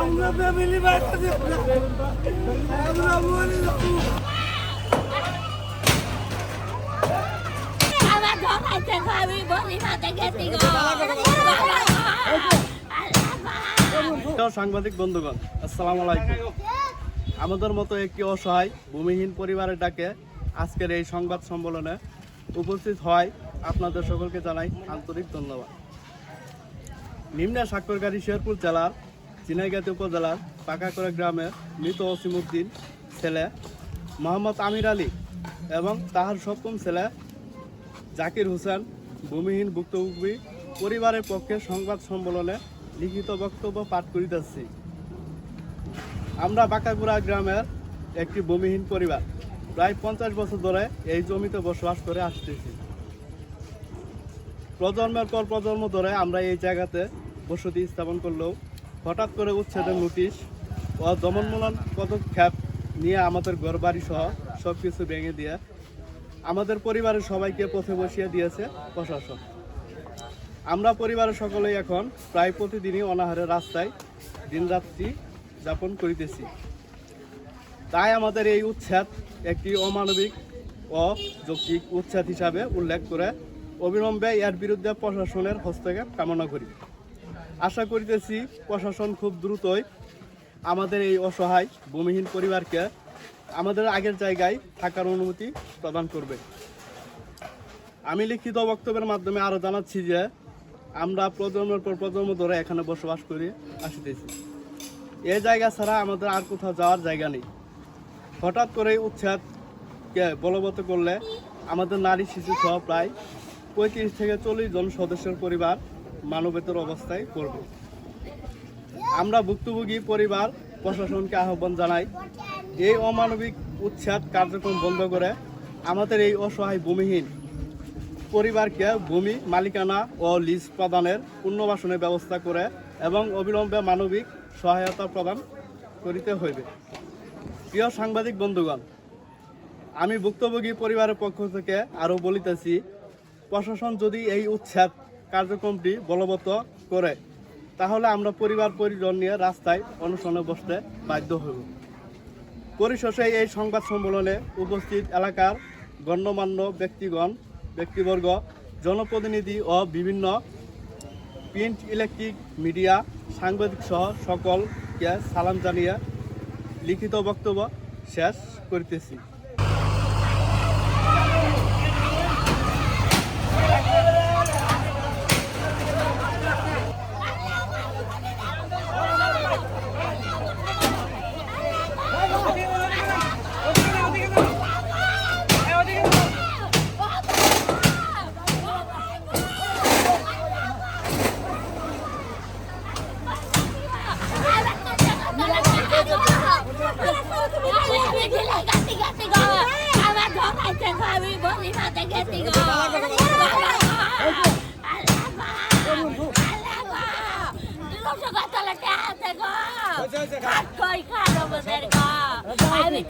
আমরা ফ্যামিলি আমরা মরে যাব। আমার ঢোকাইতে আমি বলি গেছি সাংবাদিক বন্ধুগণ আসসালামু আলাইকুম। আমাদের মতো একটি অসহায় ভূমিহীন পরিবারের ডাকে আজকের এই সংবাদ সম্মেলনে উপস্থিত হয় আপনাদের সকলকে জানাই আন্তরিক ধন্যবাদ। নিম্নে স্বাক্ষরকারী শেরপুর জেলার চিনাইগাতি উপজেলার পাকাকড়া গ্রামের মৃত ওসিমুদ্দিন ছেলে মোহাম্মদ আমির আলী এবং তাহার সপ্তম ছেলে জাকির হোসেন ভূমিহীন ভুক্তভোগী পরিবারের পক্ষে সংবাদ সম্মেলনে লিখিত বক্তব্য পাঠ করিতেছি। আমরা বাঁকাগুড়া গ্রামের একটি ভূমিহীন পরিবার। প্রায় পঞ্চাশ বছর ধরে এই জমিতে বসবাস করে আসতেছি। প্রজন্মের পর প্রজন্ম ধরে আমরা এই জায়গাতে বসতি স্থাপন করলেও হঠাৎ করে উচ্ছেদের নোটিশ, ও দমনমূলন পদক্ষেপ নিয়ে আমাদের ঘর বাড়ি সহ সব কিছু ভেঙে দিয়ে আমাদের পরিবারের সবাইকে পথে বসিয়ে দিয়েছে প্রশাসন। আমরা পরিবারের সকলেই এখন প্রায় প্রতিদিনই অনাহারে রাস্তায় দিনরাত্রি যাপন করিতেছি। তাই আমাদের এই উচ্ছেদ একটি অমানবিক ও যৌক্তিক উচ্ছেদ হিসাবে উল্লেখ করে অবিলম্বে এর বিরুদ্ধে প্রশাসনের হস্তক্ষেপ কামনা করি। আশা করিতেছি প্রশাসন খুব দ্রুতই আমাদের এই অসহায়, ভূমিহীন পরিবারকে আমাদের আগের জায়গায় থাকার অনুমতি প্রদান করবে। আমি লিখিত বক্তব্যের মাধ্যমে আরও জানাচ্ছি যে, আমরা প্রজন্মের পর প্রজন্ম ধরে এখানে বসবাস করে আসিতেছি। এ জায়গা ছাড়া আমাদের আর কোথাও যাওয়ার জায়গা নেই। হঠাৎ করে উচ্ছেদকে বলবৎ করলে আমাদের নারী, শিশু সহ প্রায় পঁয়ত্রিশ থেকে চল্লিশ জন সদস্যের পরিবার মানবেতর অবস্থায় পড়বে। আমরা ভুক্তভোগী পরিবার, প্রশাসনকে আহ্বান জানাই, এই অমানবিক উচ্ছেদ কার্যক্রম বন্ধ করে আমাদের এই অসহায় ভূমিহীন পরিবারকে ভূমি, মালিকানা ও লিজ প্রদানের পুনর্বাসনের ব্যবস্থা করে এবং অবিলম্বে মানবিক সহায়তা প্রদান করিতে হইবে। প্রিয় সাংবাদিক বন্ধুগণ, আমি ভুক্তভোগী পরিবারের পক্ষ থেকে আরও বলিতেছি, প্রশাসন যদি এই উচ্ছেদ কার্যক্রমটি বলবৎ করে। তাহলে আমরা পরিবার পরিজন নিয়ে রাস্তায় অনশনে বসতে বাধ্য হইব পরিশেষে এই সংবাদ সম্মেলনে উপস্থিত এলাকার গণ্যমান্য ব্যক্তিগণ, ব্যক্তিবর্গ, জনপ্রতিনিধি ও বিভিন্ন প্রিন্ট ইলেকট্রিক মিডিয়া সাংবাদিক সহ সকলকে সালাম জানিয়ে লিখিত বক্তব্য শেষ করিতেছি। আমার ঢোকাইতে আমি বলি মাতে গেছি গো গো আমি